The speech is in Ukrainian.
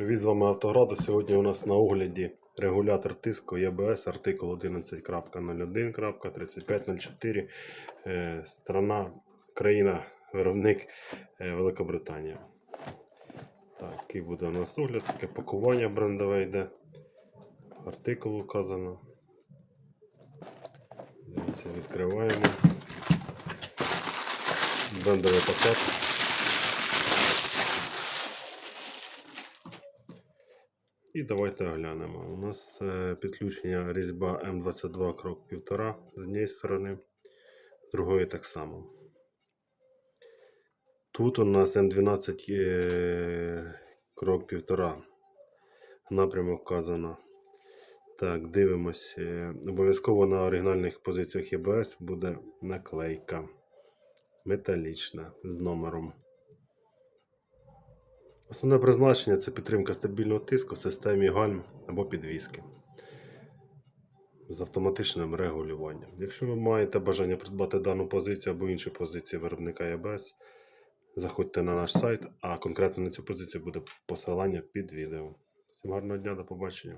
Привіт, з вами Автограду. Сьогодні у нас на огляді регулятор тиску ЄБС артикул 11.01.3504. Е, Страна, країна, виробник е, Великобританія. Так, який буде у нас огляд, таке пакування брендове йде. Артикул указано. Дивіться, відкриваємо. Брендовий пакет. І давайте оглянемо. У нас е, підключення різьба М22 крок 1,5 з однієї сторони, з другої так само. Тут у нас М12 е, крок 1,5. Напрямок вказано. Так, дивимось. Е, Обов'язково на оригінальних позиціях ЄБС буде наклейка металічна з номером. Основне призначення це підтримка стабільного тиску в системі гальм або підвіски з автоматичним регулюванням. Якщо ви маєте бажання придбати дану позицію або інші позиції виробника ЄБС, заходьте на наш сайт, а конкретно на цю позицію буде посилання під відео. Всім гарного дня, до побачення.